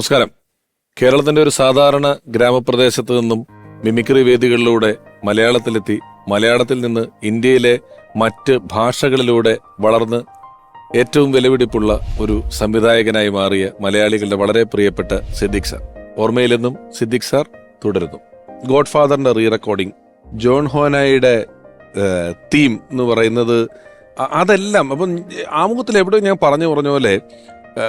നമസ്കാരം. കേരളത്തിന്റെ ഒരു സാധാരണ ഗ്രാമപ്രദേശത്ത് നിന്നും മിമിക്രി വേദികളിലൂടെ മലയാളത്തിലെത്തി മലയാളത്തിൽ നിന്ന് ഇന്ത്യയിലെ മറ്റ് ഭാഷകളിലൂടെ വളർന്ന് ഏറ്റവും വിലപിടിപ്പുള്ള ഒരു സംവിധായകനായി മാറിയ മലയാളികളുടെ വളരെ പ്രിയപ്പെട്ട സിദ്ദിഖ് സാർ. ഓർമ്മയിലെന്നും സിദ്ദിഖ് സാർ തുടരുന്നു. ഗോഡ് ഫാദറിന്റെ റീ റെക്കോർഡിംഗ് ജോൺ ഹോനായുടെ തീം എന്ന് പറയുന്നത് അതെല്ലാം. അപ്പം ആമുഖത്തിൽ എവിടെയോ ഞാൻ പറഞ്ഞു പറഞ്ഞ പോലെ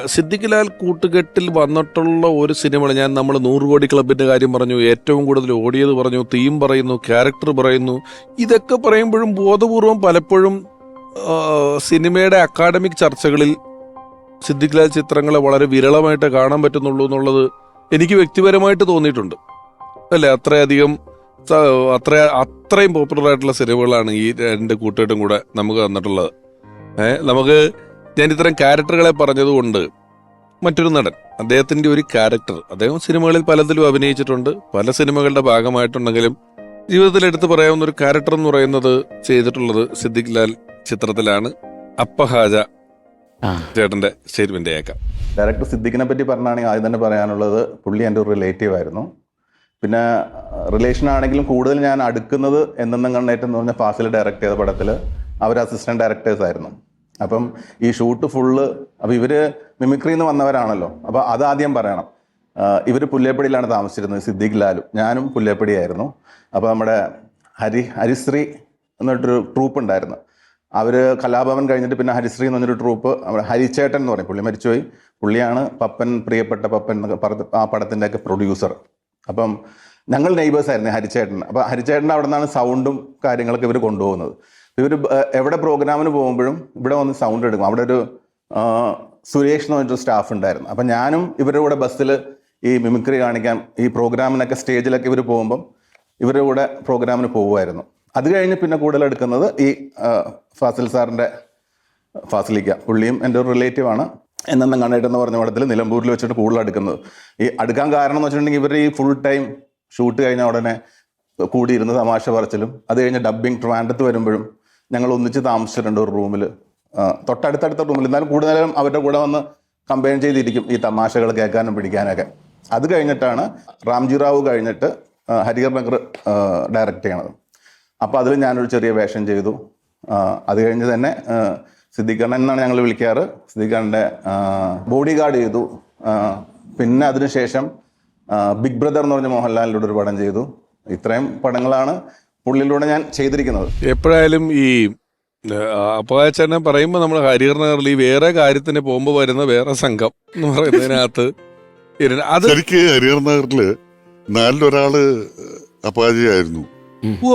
സിദ്ദിഖ് ലാൽ കൂട്ടുകെട്ടിൽ വന്നിട്ടുള്ള ഒരു സിനിമ ഞാൻ നമ്മൾ നൂറ് കോടി ക്ലബിന്റെ കാര്യം പറഞ്ഞു ഏറ്റവും കൂടുതൽ ഓടിയത് പറഞ്ഞു തീം പറയുന്നു ക്യാരക്ടർ പറയുന്നു. ഇതൊക്കെ പറയുമ്പോഴും ബോധപൂർവം പലപ്പോഴും സിനിമയുടെ അക്കാഡമിക് ചർച്ചകളിൽ സിദ്ദിഖ് ലാൽ ചിത്രങ്ങളെ വളരെ വിരളമായിട്ട് കാണാൻ പറ്റുന്നുള്ളൂ എന്നുള്ളത് എനിക്ക് വ്യക്തിപരമായിട്ട് തോന്നിയിട്ടുണ്ട്. അല്ലേ? അത്രയധികം അത്ര അത്രയും പോപ്പുലർ ആയിട്ടുള്ള സിനിമകളാണ് ഈ രണ്ട് കൂട്ടുകെട്ടും കൂടെ നമുക്ക് തന്നിട്ടുള്ളത്. ഏഹ് നമുക്ക് ഞാൻ ഇത്തരം ക്യാരക്ടറുകളെ പറഞ്ഞതുകൊണ്ട് മറ്റൊരു നടൻ അദ്ദേഹത്തിന്റെ ഒരു ക്യാരക്ടർ. അദ്ദേഹം സിനിമകളിൽ പലതിലും അഭിനയിച്ചിട്ടുണ്ട്. പല സിനിമകളുടെ ഭാഗമായിട്ടുണ്ടെങ്കിലും ജീവിതത്തിൽ എടുത്തു പറയാവുന്ന ഒരു ക്യാരക്ടർ എന്ന് പറയുന്നത് ചെയ്തിട്ടുള്ളത് സിദ്ദിഖ് ലാൽ ചിത്രത്തിലാണ്. അപ്പഹാജ ചേട്ടന്റെ സ്റ്റേറ്റ്മെന്റ് കേൾക്കാം. ഡയറക്ടർ സിദ്ദിഖിനെ പറ്റി പറഞ്ഞാണെങ്കിൽ ആദ്യം തന്നെ പറയാനുള്ളത് പുള്ളി എന്റെ ഒരു റിലേറ്റീവ് ആയിരുന്നു. പിന്നെ റിലേഷൻ ആണെങ്കിലും കൂടുതൽ ഞാൻ അടുക്കുന്നത് എന്നെന്നും കണ്ണേറ്റം എന്ന് പറഞ്ഞ ഫാസിൽ ഡയറക്ട് ചെയ്ത പടത്തിൽ അവർ അസിസ്റ്റന്റ് ഡയറക്ടേഴ്സ് ആയിരുന്നു. അപ്പം ഈ ഷൂട്ട് ഫുള്ള് അപ്പം ഇവർ മിമിക്രിയിൽ നിന്ന് വന്നവരാണല്ലോ. അപ്പോൾ അതാദ്യം പറയണം. ഇവർ പുല്ലേപ്പടിയിലാണ് താമസിച്ചിരുന്നത് സിദ്ദിഖ് ലാലു. ഞാനും പുല്ലേപ്പടിയായിരുന്നു. അപ്പോൾ നമ്മുടെ ഹരി ഹരിശ്രീ എന്നിട്ടൊരു ട്രൂപ്പ് ഉണ്ടായിരുന്നു. അവർ കലാഭവൻ കഴിഞ്ഞിട്ട് പിന്നെ ഹരിശ്രീ എന്ന് പറഞ്ഞൊരു ട്രൂപ്പ് ഹരിച്ചേട്ടൻ എന്ന് പറയും. പുള്ളി മരിച്ചുപോയി. പുള്ളിയാണ് പപ്പൻ പ്രിയപ്പെട്ട പപ്പൻ എന്നൊക്കെ പറഞ്ഞ ആ പടത്തിന്റെയൊക്കെ പ്രൊഡ്യൂസർ അപ്പം ഞങ്ങൾ നെയ്ബേഴ്സ് ആയിരുന്നു ഹരിച്ചേട്ടൻ. അപ്പോൾ ഹരിച്ചേട്ടന്റെ അവിടെ നിന്നാണ് സൗണ്ടും കാര്യങ്ങളൊക്കെ ഇവർ കൊണ്ടുപോകുന്നത്. ഇവർ എവിടെ പ്രോഗ്രാമിന് പോകുമ്പോഴും ഇവിടെ വന്ന് സൗണ്ട് എടുക്കും. അവിടെ ഒരു സുരേഷ് എന്ന് പറഞ്ഞിട്ടൊരു സ്റ്റാഫ് ഉണ്ടായിരുന്നു. അപ്പം ഞാനും ഇവരുടെ കൂടെ ബസ്സിൽ ഈ മിമിക്രി കാണിക്കാൻ ഈ പ്രോഗ്രാമിനൊക്കെ സ്റ്റേജിലൊക്കെ ഇവർ പോകുമ്പം ഇവരുടെ കൂടെ പ്രോഗ്രാമിന് പോകുമായിരുന്നു അത് കഴിഞ്ഞ് പിന്നെ കൂടുതൽ എടുക്കുന്നത് ഈ ഫാസിൽ സാറിന്റെ ഫാസിലിക്ക. പുള്ളിയും എന്റെ ഒരു റിലേറ്റീവാണ് എന്നെന്നും കണ്ടിട്ടെന്ന് പറഞ്ഞ പടത്തിൽ നിലമ്പൂരിൽ വെച്ചിട്ട് കൂടുതൽ എടുക്കുന്നത്. ഈ അടുക്കാൻ കാരണം എന്ന് വെച്ചിട്ടുണ്ടെങ്കിൽ ഇവർ ഈ ഫുൾ ടൈം ഷൂട്ട് കഴിഞ്ഞ ഉടനെ കൂടിയിരുന്ന് തമാശ പറച്ചിലും അത് കഴിഞ്ഞ് ഡബ്ബിങ് ട്രാൻഡത്ത് വരുമ്പോഴും ഞങ്ങൾ ഒന്നിച്ച് താമസിച്ചിട്ടുണ്ട് ഒരു റൂമിൽ തൊട്ടടുത്തടുത്ത റൂമിൽ എന്നാലും കൂടുതലും അവരുടെ കൂടെ വന്ന് കമ്പയിൻ ചെയ്തിരിക്കും ഈ തമാശകൾ കേൾക്കാനും പിടിക്കാനൊക്കെ. അത് കഴിഞ്ഞിട്ടാണ് റാംജി റാവു കഴിഞ്ഞിട്ട് ഹരിഹർ നഗർ ഡയറക്റ്റ് ചെയ്യണത്. അപ്പോൾ അതിൽ ഞാനൊരു ചെറിയ വേഷം ചെയ്തു. അത് കഴിഞ്ഞ് തന്നെ സിദ്ദിഖണ്ണൻ എന്നാണ് ഞങ്ങൾ വിളിക്കാറ്. സിദ്ദിഖണ്ണന്റെ ബോഡി ഗാർഡ് ചെയ്തു. പിന്നെ അതിനുശേഷം ബിഗ് ബ്രദർ എന്ന് പറഞ്ഞ മോഹൻലാലിലൂടെ ഒരു പടം ചെയ്തു. ഇത്രയും പടങ്ങളാണ് പുള്ളിലൂടെ ഞാൻ ചെയ്തിരിക്കുന്നത്. എപ്പോഴായാലും ഈ അപ്പകാച്ചനെ പറയുമ്പോൾ നമ്മൾ ഹരിഹർനഗറിൽ ഈ വേറെ കാര്യത്തിന് പോകുമ്പോൾ വരുന്ന വേറെ സംഘം എന്ന് പറയുന്നതിനകത്ത് അത് ശരിക്ക് ഹരിഹർ നഗറിൽ നാലിലൊരാൾ അപ്പാജിയായിരുന്നു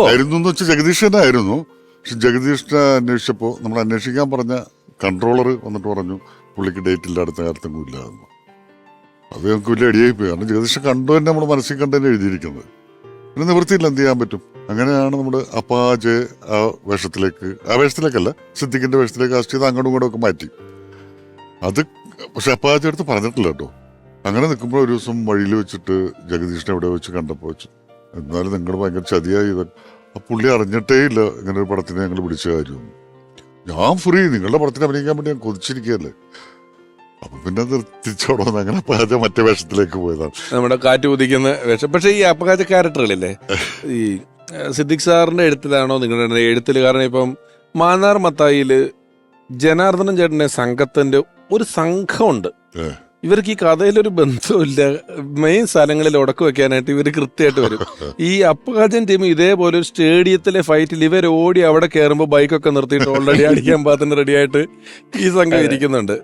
ആയിരുന്നു എന്ന് വെച്ചാൽ ജഗദീഷനായിരുന്നു പക്ഷെ ജഗദീഷിനെ അന്വേഷിച്ചപ്പോൾ നമ്മൾ അന്വേഷിക്കാൻ പറഞ്ഞ കൺട്രോളർ വന്നിട്ട് പറഞ്ഞു പുള്ളിക്ക് ഡേറ്റ് ഇല്ല അടുത്ത കാലത്തെങ്ങും ഇല്ലായിരുന്നു അത് ഞങ്ങൾക്ക് വലിയ അടിയായി പോയി കാരണം ജഗദീഷ് കണ്ടു തന്നെ നമ്മൾ മനസ്സിൽ കണ്ടു തന്നെ എഴുതിയിരിക്കുന്നത്. പിന്നെ നിവൃത്തിയില്ല എന്ത് ചെയ്യാൻ പറ്റും? അങ്ങനെയാണ് നമ്മുടെ അപ്പാജെ ആ വേഷത്തിലേക്ക് ആ വേഷത്തിലേക്കല്ല സിദ്ദിഖിന്റെ വേഷത്തിലേക്ക് കാസ്റ്റ് ചെയ്ത് അങ്ങോട്ടും ഇങ്ങോട്ടും ഒക്കെ മാറ്റി. അത് പക്ഷെ അപ്പാജെ അടുത്ത് പറഞ്ഞിട്ടില്ല കേട്ടോ. അങ്ങനെ നിൽക്കുമ്പോൾ ഒരു ദിവസം വഴിയിൽ വെച്ചിട്ട് ജഗദീഷിനെ എവിടെ വെച്ച് കണ്ടപ്പോൾ വെച്ചു എന്നാലും നിങ്ങൾ ഭയങ്കര ചതിയായി ആ പുള്ളി അറിഞ്ഞിട്ടേ ഇല്ല ഇങ്ങനെ ഒരു പടത്തിനെ ഞങ്ങൾ പിടിച്ച കാര്യമൊന്നും ഞാൻ ഫ്രീ നിങ്ങളുടെ പടത്തിന് അഭിനയിക്കാൻ വേണ്ടി ഞാൻ കൊതിച്ചിരിക്കുകയല്ലേ. അപ്പൊ പിന്നെ തിരിച്ചോടെ അങ്ങനെ അപ്പകാജ മറ്റേ വേഷത്തിലേക്ക് പോയതാണ്. നമ്മുടെ കാറ്റ് കുതിക്കുന്ന വേഷം. പക്ഷെ ഈ അപ്പകാജ ക്യാരക്ടറുകളില്ലേ ഈ സിദ്ദിഖ് സാറിന്റെ എഴുത്തിലാണോ നിങ്ങളുടെ എഴുത്തിൽ കാരണം ഇപ്പം മാന്നാർ മത്തായിൽ ജനാർദ്ദനൻ ചേട്ടന്റെ സംഘത്തിന്റെ ഒരു സംഘമുണ്ട്. ഇവർക്ക് ഈ കഥയിലൊരു ബന്ധമില്ല മെയിൻ സ്ഥലങ്ങളിൽ ഉടക്ക് വെക്കാനായിട്ട് ഇവർ കൃത്യമായിട്ട് വരും. ഈ അപ്പകാജൻ ടീം ഇതേപോലെ ഒരു സ്റ്റേഡിയത്തിലെ ഫൈറ്റിൽ ഇവർ ഓടി അവിടെ കയറുമ്പോൾ ബൈക്കൊക്കെ നിർത്തിയിട്ട് ഓൾറെഡി അടിക്കാൻ പാത്തിന് റെഡിയായിട്ട് ഈ സംഘം ഇരിക്കുന്നുണ്ട്.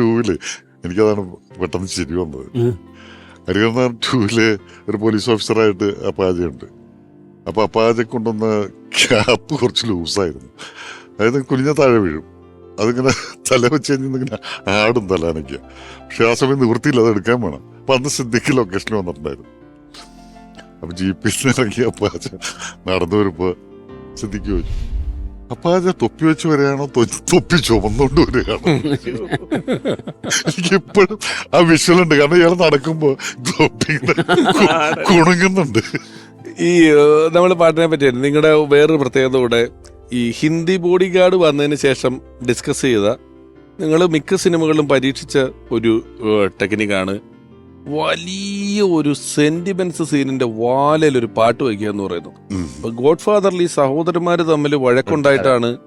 ടൂവിൽ എനിക്കതാണ് പെട്ടെന്ന് ശരി വന്നത്. ഉം. ടൂവിലെ ഒരു പോലീസ് ഓഫീസറായിട്ട് അപ്പാജയുണ്ട്. അപ്പൊ അപ്പാജെ കൊണ്ടുവന്ന ക്യാപ്പ് കുറച്ച് ലൂസായിരുന്നു അതായത് കുനിഞ്ഞ താഴെ വീഴും. അതിങ്ങനെ തല വെച്ച് കഴിഞ്ഞിങ്ങനെ ആടും തലാനയ്ക്ക് പക്ഷെ ആ സമയം നിവൃത്തിയില്ല അത് എടുക്കാൻ വേണം. അപ്പൊ അന്ന് സിദ്ദിഖ് ലൊക്കേഷനിൽ വന്നിട്ടുണ്ടായിരുന്നു. അപ്പൊ ജീപ്പിൽ നിന്ന് ഇറങ്ങി അപ്പാജ നടന്നു വരുമ്പോ സിദ്ദിഖ് ചോദിച്ചു. അപ്പാജ തൊപ്പി വെച്ച് വരികയാണോ? തൊപ്പി ചുമന്നുകൊണ്ട് വരികയാണോ? എനിക്ക് ഇപ്പോഴും ആ വിഷ്വൽ ഉണ്ട്. കാരണം ഇയാൾ നടക്കുമ്പോ തൊപ്പി കുണുങ്ങുന്നുണ്ട്. ഈ നമ്മൾ പാട്ടിനെ പറ്റി നിങ്ങളുടെ വേറൊരു പ്രത്യേകത കൂടെ ഈ ഹിന്ദി ബോഡി ഗാർഡ് വന്നതിന് ശേഷം ഡിസ്കസ് ചെയ്ത നിങ്ങൾ മിക്ക സിനിമകളിലും പരീക്ഷിച്ച ഒരു ടെക്നിക്കാണ് വലിയ ഒരു സെന്റിമെന്റ്സ് സീനിന്റെ വാലയിൽ ഒരു പാട്ട് വയ്ക്കുക എന്ന് പറയുന്നു അപ്പൊ ഗോഡ് ഫാദറിൽ ഈ സഹോദരന്മാര് തമ്മിൽ വഴക്കുണ്ടായിട്ടാണ്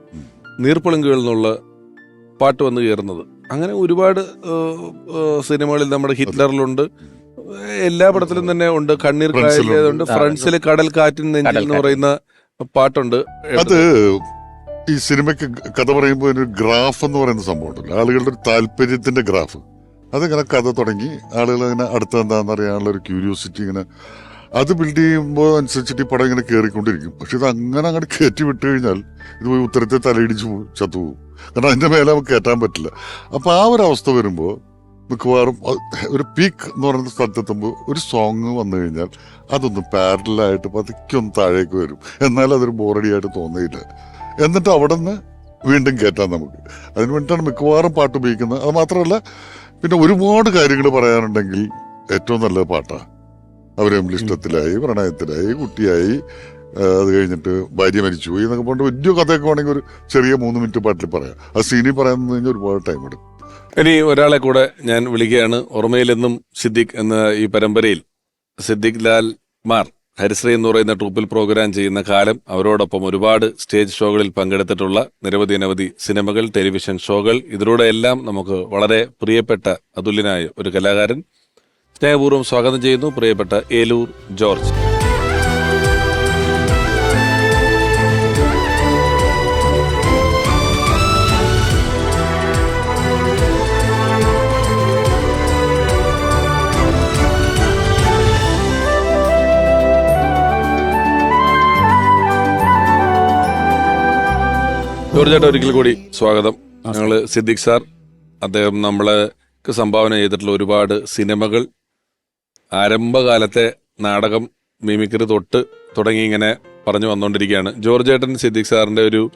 നീർപ്പളിങ്കുകൾ എന്നുള്ള പാട്ട് വന്ന് കയറുന്നത്. അങ്ങനെ ഒരുപാട് സിനിമകളിൽ നമ്മുടെ ഹിറ്റ്ലറിലുണ്ട്. എല്ലാ പടത്തിലും തന്നെ ഉണ്ട്. കണ്ണീർ. കായലുണ്ട് ഫ്രണ്ട്സിൽ കടൽ കാറ്റിൻ നെഞ്ചിൽ എന്ന് പറയുന്ന പാട്ടുണ്ട് അത് ഈ സിനിമയ്ക്ക് കഥ പറയുമ്പോൾ ഒരു ഗ്രാഫ് എന്ന് പറയുന്ന സംഭവം ഉണ്ടല്ലോ ആളുകളുടെ ഒരു താല്പര്യത്തിന്റെ ഗ്രാഫ്. അതിങ്ങനെ കഥ തുടങ്ങി. ആളുകൾ ഇങ്ങനെ അടുത്ത് എന്താണെന്ന് അറിയാനുള്ള ഒരു ക്യൂരിയോസിറ്റി ഇങ്ങനെ അത് ബിൽഡ് ചെയ്യുമ്പോൾ അനുസരിച്ചിട്ട് ഈ പടം ഇങ്ങനെ കയറിക്കൊണ്ടിരിക്കും പക്ഷെ ഇത് അങ്ങനെ അങ്ങോട്ട് കയറ്റി വിട്ട് കഴിഞ്ഞാൽ ഇത് പോയി ഉത്തരത്തെ തലയിടിച്ച് പോകും ചത്തു പോകും കാരണം അതിന്റെ മേലെ നമുക്ക് കയറ്റാൻ പറ്റില്ല. അപ്പോൾ ആ ഒരു അവസ്ഥ വരുമ്പോൾ മിക്കവാറും ഒരു പീക്ക് എന്ന് പറയുന്ന സ്ഥലത്തെത്തുമ്പോൾ ഒരു സോങ് വന്നു കഴിഞ്ഞാൽ അതൊന്ന് പാരലായിട്ട് പതുക്കൊന്ന് താഴേക്ക് വരും. എന്നാൽ അതൊരു ബോറടിയായിട്ട് തോന്നിയില്ല എന്നിട്ട് അവിടെ നിന്ന് വീണ്ടും കയറ്റാം നമുക്ക്. അതിന് വേണ്ടിയിട്ടാണ് മിക്കവാറും പാട്ട് ഉപയോഗിക്കുന്നത്. അത് മാത്രമല്ല പിന്നെ ഒരുപാട് കാര്യങ്ങൾ പറയാനുണ്ടെങ്കിൽ ഏറ്റവും നല്ല പാട്ടാണ് അവരെ ഇഷ്ടത്തിലായി പ്രണയത്തിലായി കുട്ടിയായി അത് കഴിഞ്ഞിട്ട് ഭാര്യ മരിച്ചു പോയി എന്നൊക്കെ പറഞ്ഞിട്ട് വലിയ കഥയൊക്കെ വേണമെങ്കിൽ ഒരു ചെറിയ മൂന്ന് മിനിറ്റ് പാട്ടിൽ പറയാം. ആ സീനി പറയാൻ നിന്ന് കഴിഞ്ഞാൽ ഒരുപാട് ടൈം എടുക്കും. ഇനി ഒരാളെ കൂടെ ഞാൻ വിളിക്കുകയാണ്. ഓർമ്മയിലെന്നും സിദ്ദിഖ് എന്ന ഈ പരമ്പരയിൽ സിദ്ദിഖ് ലാൽ മാർ. ഹരിശ്രീ എന്ന് പറയുന്ന ട്രൂപ്പിൽ പ്രോഗ്രാം ചെയ്യുന്ന കാലം അവരോടൊപ്പം ഒരുപാട് സ്റ്റേജ് ഷോകളിൽ പങ്കെടുത്തിട്ടുള്ള നിരവധി അനവധി സിനിമകൾ ടെലിവിഷൻ ഷോകൾ. ഇതിലൂടെ എല്ലാം നമുക്ക് വളരെ പ്രിയപ്പെട്ട അതുല്യനായ ഒരു കലാകാരൻ. സ്നേഹപൂർവം സ്വാഗതം ചെയ്യുന്നു പ്രിയപ്പെട്ട ഏലൂർ ജോർജ്. ജോർജ് ചേട്ടാ ഒരിക്കൽ കൂടി സ്വാഗതം. ഞങ്ങൾ സിദ്ദിഖ് സാർ അദ്ദേഹം നമ്മൾക്ക് സംഭാവന ചെയ്തിട്ടുള്ള ഒരുപാട് സിനിമകൾ ആരംഭകാലത്തെ നാടകം മിമിക്രി തൊട്ട് തുടങ്ങി ഇങ്ങനെ പറഞ്ഞു വന്നുകൊണ്ടിരിക്കുകയാണ് ജോർജ് ഏട്ടൻ സിദ്ദിഖ് സാറിന്റെ ഒരു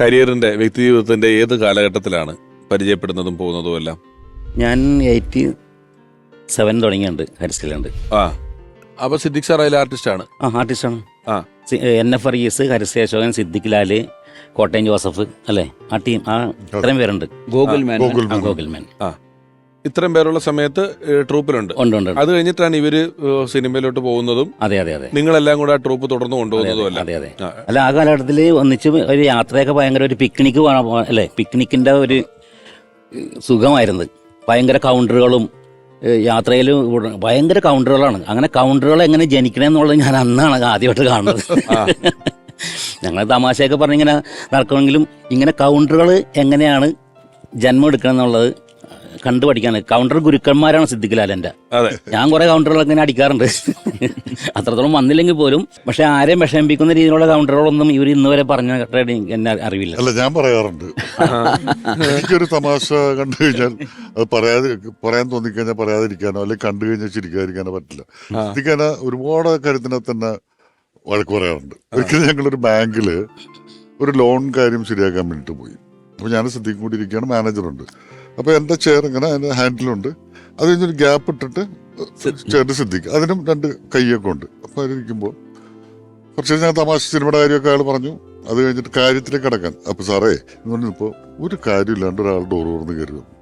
കരിയറിന്റെ വ്യക്തിജീവിതത്തിന്റെ ഏത് കാലഘട്ടത്തിലാണ് പരിചയപ്പെടുന്നതും പോകുന്നതും എല്ലാം? ഞാൻ എയ്റ്റി സെവൻ തുടങ്ങിയുണ്ട് ഹരിസ്റ്റിലുണ്ട് ആ. അപ്പൊ സിദ്ദിഖ് സാർ ആർട്ടിസ്റ്റ് ആർട്ടിസ്റ്റാണ്? ആ ആർട്ടിസ്റ്റാണ്. ആ. N F Harisree Ashokan Siddique Lal Kottayam Joseph അല്ലേ? ആ ടീം ആ ഇത്രയും പേരുണ്ട്. ഗോകുൽ മാൻ ഗോകുൽ ആ, മാൻ. ഗോകുൽമാൻ ഇത്രയും പേരുള്ള സമയത്ത് ഏഹ്, ട്രൂപ്പിലുണ്ട്. ഉണ്ട് ഉണ്ട് ഉണ്ട്. അത് കഴിഞ്ഞിട്ടാണ് ഇവർ ഏഹ്, സിനിമയിലോട്ട് പോകുന്നതും അതെ അതെ അതെ. നിങ്ങളെല്ലാം കൂടെ ആ ട്രൂപ്പ് തുടർന്ന് കൊണ്ടുപോകുന്നതും അല്ല? അതെ അതെ. ആ. അല്ല ആ കാലഘട്ടത്തിൽ ഒന്നിച്ച് ഒരു യാത്രയൊക്കെ ഭയങ്കര ഒരു പിക്നിക്ക് പോകാൻ പോ- അല്ലേ? പിക്നിക്കിന്റെ ഒരു സുഖമായിരുന്നത് സുഖമായിരുന്നു. ഭയങ്കര കൗണ്ടറുകളും യാത്രയിൽ ഭയങ്കര കൗണ്ടറുകളാണ് അങ്ങനെ കൗണ്ടറുകൾ എങ്ങനെ ജനിക്കണമെന്നുള്ളത് ഞാൻ അന്നാണ് ആദ്യമായിട്ട് കാണുന്നത്. ഞങ്ങൾ തമാശയൊക്കെ പറഞ്ഞിങ്ങനെ നടക്കണമെങ്കിലും ഇങ്ങനെ കൗണ്ടറുകൾ എങ്ങനെയാണ് ജന്മം എടുക്കണം എന്നുള്ളത് കണ്ടു പഠിക്കാണ് കൗണ്ടർ ഗുരുക്കന്മാരാണ് സിദ്ദിഖിലാലന്റെ അതെ. ഞാൻ കുറെ കൗണ്ടറുകളൊക്കെ ഇങ്ങനെ അടിക്കാറുണ്ട്. അത്രത്തോളം വന്നില്ലെങ്കിൽ പോലും പക്ഷെ ആരെയും വിഷമിപ്പിക്കുന്ന രീതിയിലുള്ള കൗണ്ടറുകളൊന്നും ഇവർ ഇന്ന് വരെ പറഞ്ഞ എന്നെ അറിവില്ല. അല്ല ഞാൻ പറയാറുണ്ട്. എനിക്കൊരു തമാശ കണ്ടു കഴിഞ്ഞാൽ അത് പറയാതെ പറയാൻ തോന്നിക്കഴിഞ്ഞാൽ പറയാതിരിക്കാനോ അല്ലെങ്കിൽ കണ്ടു കഴിഞ്ഞാൽ ചിരിക്കാതിരിക്കാനോ പറ്റില്ല. ചിരിക്കാന ഒരുപാട് കാര്യത്തിനെ തന്നെ വഴക്ക് പറയാറുണ്ട്. ഒരിക്കലും ഞങ്ങളൊരു ബാങ്കിൽ ഒരു ലോൺ കാര്യം ശരിയാക്കാൻ വേണ്ടിയിട്ട് പോയി. അപ്പൊ ഞാൻ ശ്രദ്ധിക്കൊണ്ടിരിക്കുകയാണ് മാനേജറുണ്ട്. അപ്പൊ എന്റെ ചെയർ ഇങ്ങനെ അതിന്റെ ഹാൻഡിലുണ്ട്. അത് കഴിഞ്ഞൊരു ഗ്യാപ്പ് ഇട്ടിട്ട് ചെയറിൽ ശ്രദ്ധിക്കുക അതിനും രണ്ട് കൈയൊക്കെ ഉണ്ട്. അപ്പൊ അതിലിരിക്കുമ്പോൾ കുറച്ച് ഞാൻ തമാശ സിനിമയുടെ കാര്യമൊക്കെ അയാൾ പറഞ്ഞു. അത് കഴിഞ്ഞിട്ട് കാര്യത്തിലേക്ക് കിടക്കാൻ. അപ്പൊ സാറേ എന്ന് പറഞ്ഞപ്പോ ഒരു കാര്യമില്ലാണ്ട് ഒരാൾ ഡോർ തുറന്ന് കയറി വന്നു.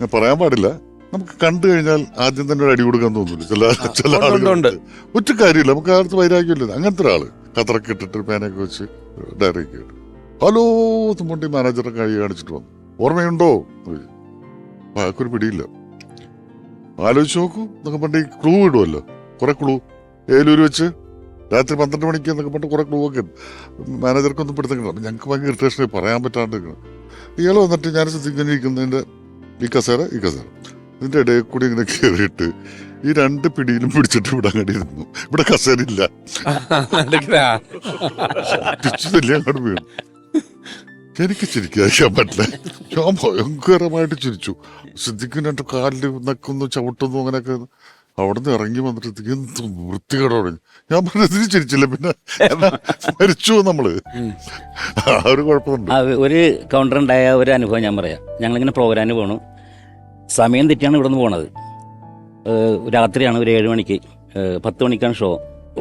ഞാൻ പറയാൻ പാടില്ല. നമുക്ക് കണ്ടു കഴിഞ്ഞാൽ ആദ്യം തന്നെ ഒരു അടി കൊടുക്കാൻ തോന്നില്ല. ചില ചില ആളുകളുണ്ട്. ഒറ്റ കാര്യമില്ല. നമുക്ക് അടുത്ത് വൈരാഗ്യമില്ല. അങ്ങനത്തെ ഒരാൾ. കതറൊക്കെ ഇട്ടിട്ട് പേനൊക്കെ വെച്ച് ഡയറിയൊക്കെ ഇട്ട്. ഹലോ തുമ്പണ്ടി മാനേജറെ കൈ കാണിച്ചിട്ട് വന്നു. ഓർമ്മയുണ്ടോ? ആക്കൊരു. അയാൾക്കൊരു പിടിയില്ല. ആലോചിച്ച് നോക്കൂ എന്നൊക്കെ പണ്ട് ക്ലൂ ഇടുമല്ലോ കുറെ ക്ലൂ ഏലൂര് വെച്ച് രാത്രി പന്ത്രണ്ട് മണിക്ക് എന്നൊക്കെ പറഞ്ഞിട്ട് കുറെ ക്ലൂ ഒക്കെ മാനേജർക്കൊന്നും അപ്പൊ ഞങ്ങൾക്ക് ഭയങ്കര ഇറിറ്റേഷൻ പറയാൻ പറ്റാണ്ട് ഇയാൾ വന്നിട്ട് ഞാൻ ശ്രദ്ധിക്കാനിരിക്കുന്നതിന്റെ ഈ കസേര ഈ കസേര. ഇതിന്റെ ഇടയിൽ കൂടി ഇങ്ങനെ കയറിയിട്ട് ഈ രണ്ട് പിടിയിലും പിടിച്ചിട്ട് ഇവിടെ അങ്ങോട്ട് ഇരുന്നു. ഇവിടെ കസേര ഇല്ല തിരിച്ചില്ല അങ്ങോട്ട് വീണു. എനിക്ക് ചിരിക്കാതിരിക്കാൻ പറ്റില്ല. ഞാൻ ഭയങ്കരമായിട്ട് ചിരിച്ചു. ശ്രദ്ധിക്കും രണ്ട് കാലിൽ നക്കുന്നു ചവിട്ടുന്നു അങ്ങനെയൊക്കെ. അവിടെ നിന്ന് ഇറങ്ങി വന്നിട്ട് എന്ത് വൃത്തികേടോടെ ഞാൻ പറഞ്ഞതിന് ചിരിച്ചില്ല പിന്നെ മരിച്ചു നമ്മൾ. ആ ഒരു കുഴപ്പമുണ്ട് ഒരു കൗണ്ടർ ഉണ്ടായ ഒരു അനുഭവം ഞാൻ പറയാം. ഞങ്ങളിങ്ങനെ പ്രോഗ്രാമിന് പോണു. സമയം തെറ്റിയാണ് ഇവിടെ നിന്ന് പോണത് രാത്രിയാണ് ഒരു ഏഴ് മണിക്ക്. പത്ത് മണിക്കാണ് ഷോ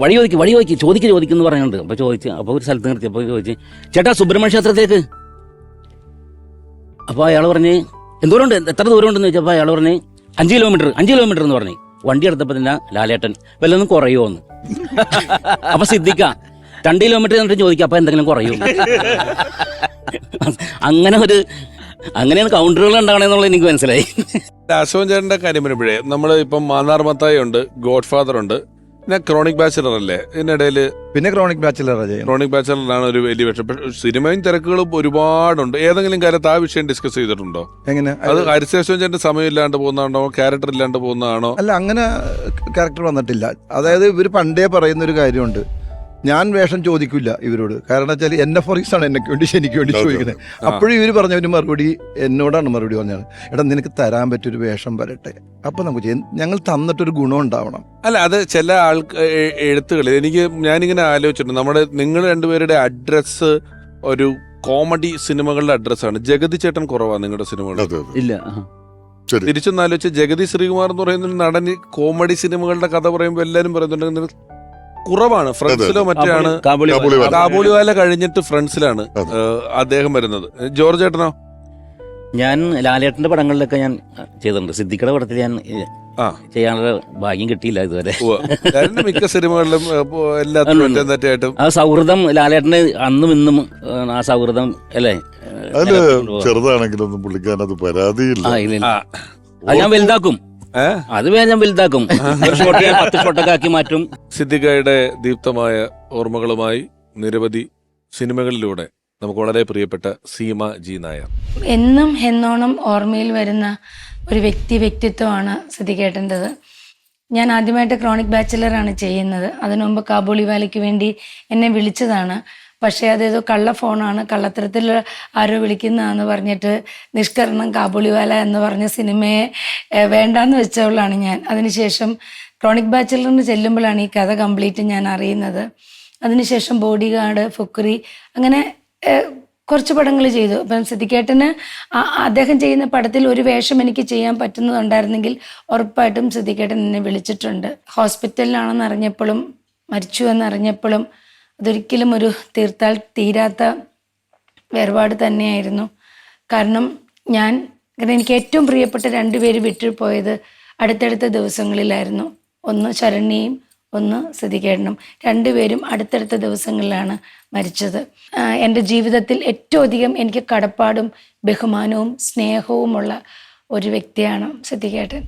വഴി ചോദിക്കും വഴി ചോദിക്കും ചോദിക്ക് ചോദിക്കുന്നു പറഞ്ഞുണ്ട് അപ്പോൾ ചോദിച്ച് അപ്പോൾ ഒരു സ്ഥലത്ത് നിർത്തി അപ്പോൾ ചോദിച്ച് ചേട്ടാ സുബ്രഹ്മണ്യ ക്ഷേത്രത്തിലേക്ക്. അപ്പോൾ അയാൾ പറഞ്ഞ് എന്തോരമുണ്ട് എത്ര ദൂരം ഉണ്ടെന്ന് ചോദിച്ചപ്പോൾ അയാൾ പറഞ്ഞ് അഞ്ച് കിലോമീറ്റർ അഞ്ച് കിലോമീറ്റർ എന്ന് പറഞ്ഞു. വണ്ടി എടുത്തപ്പോൾ തന്നെ ലാലേട്ടൻ വല്ലൊന്നും കുറയുമോ എന്ന്. അപ്പൊ സിദ്ധിക്കാം രണ്ട് കിലോമീറ്റർ എന്നിട്ട് ചോദിക്കാം അപ്പൊ എന്തെങ്കിലും കുറയുമോ അങ്ങനെ ഒരു അങ്ങനെയാണ് കൗണ്ടറുകൾ ഉണ്ടാകണമെന്നുള്ളത് എനിക്ക് മനസ്സിലായി. അശോകൻ ചേട്ടന്റെ കാര്യം വരുമ്പോഴേ നമ്മൾ ഇപ്പം മാന്നാർ മത്തായി ഉണ്ട് ഗോഡ് ഫാദർ ഉണ്ട് പിന്നെ ക്രോണിക് ബാച്ചിലർ അല്ലേ? ഇതിനിടയിൽ പിന്നെ ക്രോണിക് ബാച്ചിലർ ക്രോണിക് ബാച്ചിലറാണ് ഒരു വലിയ പക്ഷേ സിനിമയും തിരക്കുകളും ഒരുപാടുണ്ട്. ഏതെങ്കിലും കാര്യത്ത് ആ വിഷയം ഡിസ്കസ് ചെയ്തിട്ടുണ്ടോ? എങ്ങനെ? അത് അരിശേഷന്റെ സമയം ഇല്ലാണ്ട് പോകുന്നതാണോ? ക്യാരക്ടർ ഇല്ലാണ്ട് പോകുന്നതാണോ? അല്ല അങ്ങനെ ക്യാരക്ടർ വന്നിട്ടില്ല. അതായത് ഇവർ പണ്ടേ പറയുന്ന ഒരു കാര്യമുണ്ട്. ഞാൻ വേഷം ചോദിക്കില്ല ഇവരോട്. കാരണം വെച്ചാൽ എന്നെ ഫോറിക്സ് ആണ് എന്നെ വേണ്ടി എനിക്ക് വേണ്ടി. ചോദിക്കുന്നത്. അപ്പോഴും ഇവർ പറഞ്ഞ ഒരു മറുപടി എന്നോടാണ് മറുപടി പറഞ്ഞത്. എടാ നിനക്ക് തരാൻ പറ്റൊരു വേഷം വരട്ടെ. അപ്പൊ നമുക്ക്. ഞങ്ങൾ തന്നിട്ടൊരു ഗുണം ഉണ്ടാവണം. അല്ല അത് ചില ആൾക്ക് എഴുത്തുകളിൽ എനിക്ക് ഞാനിങ്ങനെ ആലോചിച്ചിട്ടുണ്ട്. നമ്മുടെ നിങ്ങൾ രണ്ടുപേരുടെ അഡ്രസ് ഒരു കോമഡി സിനിമകളുടെ അഡ്രസ്സാണ് ജഗതി ചേട്ടൻ കുറവാണ് നിങ്ങളുടെ സിനിമകൾ ഇല്ല തിരിച്ചൊന്നാലോചിച്ച് ജഗതി ശ്രീകുമാർ എന്ന് പറയുന്ന നടൻ നടന് കോമഡി സിനിമകളുടെ കഥ പറയുമ്പോൾ എല്ലാവരും പറയുന്നുണ്ട് നിങ്ങൾ കുറവാണ്. ഫ്രണ്ട്സിലോ മറ്റാണ് കാബൂളി കാബൂളി വാല. കാബൂളിവാല. കഴിഞ്ഞിട്ട് ഫ്രണ്ട്സിലാണ് അദ്ദേഹം വരുന്നത്. ജോർജ് ചേട്ടനോ ഞാൻ ലാലേട്ടന്റെ പടങ്ങളിലൊക്കെ ഞാൻ ചെയ്തിട്ടുണ്ട്. സിദ്ദിഖയുടെ പടത്തിൽ ഞാൻ ആ. ചെയ്യാനുള്ള ഭാഗ്യം കിട്ടിയില്ല ഇതുവരെ. മിക്ക സിനിമകളിലും ആ സൗഹൃദം ലാലേട്ടന് അന്നും ഇന്നും ആ സൗഹൃദം അല്ലേ? ചെറുതാണെങ്കിലും അതിൽ നിലനിർത്തിക്കൊണ്ട് പോവാം. ചെറുതാണെങ്കിലൊന്നും പുള്ളിക്കാരനത് പരാതിയില്ല. ഞാൻ വലുതാക്കും? അത് വേഗം ഞാൻ വലുതാക്കും. പത്ത് ഷോട്ടൊക്കെ ആക്കി മാറ്റും. സിദ്ദിഖയുടെ ദീപ്തമായ ഓർമ്മകളുമായി നിരവധി സിനിമകളിലൂടെ നമുക്ക് വളരെ പ്രിയപ്പെട്ട സീമ ജി നായർ. എന്നും എന്നോണം ഓർമ്മയിൽ വരുന്ന ഒരു വ്യക്തി വ്യക്തിത്വമാണ് സിദ്ധിക്കേട്ടന്റെത് ഞാൻ ആദ്യമായിട്ട് ക്രോണിക് ബാച്ചിലറാണ് ചെയ്യുന്നത്. അതിനു മുമ്പ് കാബൂളിവാലയ്ക്ക് വേണ്ടി എന്നെ വിളിച്ചതാണ്. പക്ഷേ അതേതോ കള്ള ഫോണാണ് കള്ളത്തരത്തിൽ ആരോ വിളിക്കുന്നതെന്ന് പറഞ്ഞിട്ട് നിഷ്കരണം കാബൂളിവാല എന്ന് പറഞ്ഞ സിനിമയെ വേണ്ടാന്ന് വെച്ചവളാണ് ഞാൻ. അതിനുശേഷം ക്രോണിക് ബാച്ചിലറിന് ചെല്ലുമ്പോഴാണ് ഈ കഥ കംപ്ലീറ്റ് ഞാൻ അറിയുന്നത്. അതിനുശേഷം ബോഡി ഗാർഡ് ഫുക്രി അങ്ങനെ കുറച്ച് പടങ്ങൾ ചെയ്തു. അപ്പം സിദ്ദിഖേട്ടന് അദ്ദേഹം ചെയ്യുന്ന പടത്തിൽ ഒരു വേഷം എനിക്ക് ചെയ്യാൻ പറ്റുന്നതുണ്ടായിരുന്നെങ്കിൽ ഉറപ്പായിട്ടും സിദ്ദിഖേട്ടൻ എന്നെ വിളിച്ചിട്ടുണ്ട്. ഹോസ്പിറ്റലിലാണെന്ന് അറിഞ്ഞപ്പോഴും മരിച്ചു എന്നറിഞ്ഞപ്പോഴും അതൊരിക്കലും ഒരു തീർത്താൽ തീരാത്ത വേർപാട് തന്നെയായിരുന്നു. കാരണം ഞാൻ കാരണം എനിക്ക് ഏറ്റവും പ്രിയപ്പെട്ട രണ്ടുപേര് വിട്ടുപോയത് അടുത്തടുത്ത ദിവസങ്ങളിലായിരുന്നു. ഒന്ന് ശരണ്യയും ഒന്ന് സിദ്ദിഖേട്ടനും രണ്ടുപേരും അടുത്തടുത്ത ദിവസങ്ങളിലാണ് മരിച്ചത്. എന്റെ ജീവിതത്തിൽ ഏറ്റവും അധികം എനിക്ക് കടപ്പാടും ബഹുമാനവും സ്നേഹവുമുള്ള ഒരു വ്യക്തിയാണ് സിദ്ദിഖേട്ടൻ